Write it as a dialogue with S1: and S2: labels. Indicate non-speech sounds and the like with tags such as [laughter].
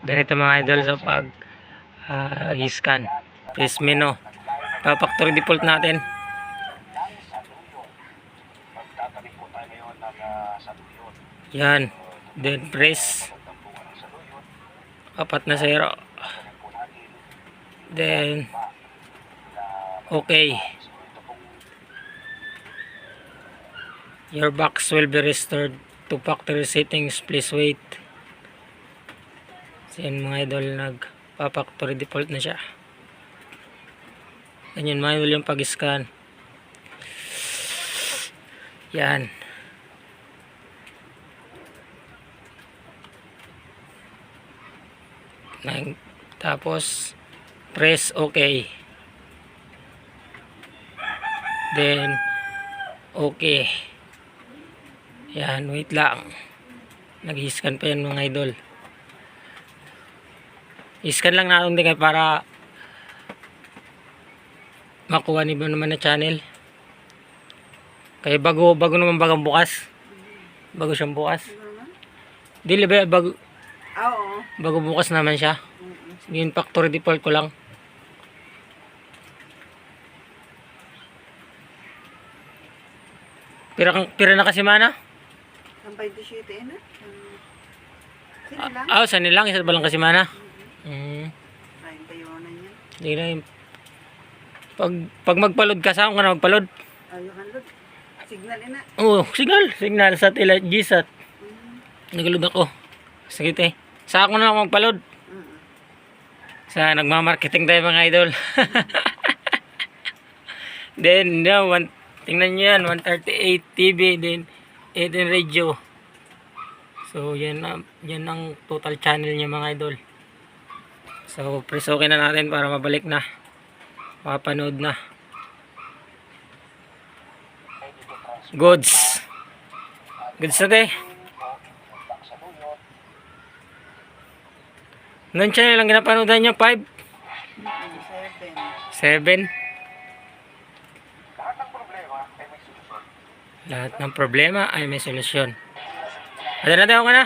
S1: Ganito mga idol sa pag ah, i-scan. Press menu. Pa factory default natin. Yan. Then press. Apat na zero. Then okay. Your box will be restored to factory settings. Please wait. So yan mga idol, nagpa-factory default na siya. Ganyan mga idol yung pag-scan. Yan. Nang- Tapos, press OK. Then, okay. Yan, wait lang. Nag-scan pa yan mga idol. I-scan lang natin din para makuha ni naman na channel. Kaya bago, bago naman bagang bukas. Bago siyang bukas. Dili ba, bago,
S2: Oo.
S1: bago bukas naman siya. Yun, factory default ko lang. Pira, pira na kasi mana?
S2: Ang 27 na. Sino lang?
S1: Ah, sa nilang, isa ba lang kasi mana? Mm.
S2: Ay, tayo na yan.
S1: Hindi na yun. Pag, pag magpalod ka, saan ka na magpalod?
S2: Ayaw ka lod. Signal ina.
S1: Oo, signal. Signal sa tila GSAT. Nagalod ako. Sige te. Saan ko na lang magpalod?
S2: Mm.
S1: Sa nagmamarketing tayo mga idol. [laughs] then, no, one, tingnan nyo yan, 138 TV, then 18 radio. So, yan, na, yan ang total channel niya mga idol. So, press okay na natin para mabalik na. Mapanood na. Goods. Goods na te. Nang channel lang ginapanood niya? 5?
S2: 7.
S1: 7? Lahat ng problema ay may solusyon. Ada na tayo ka na?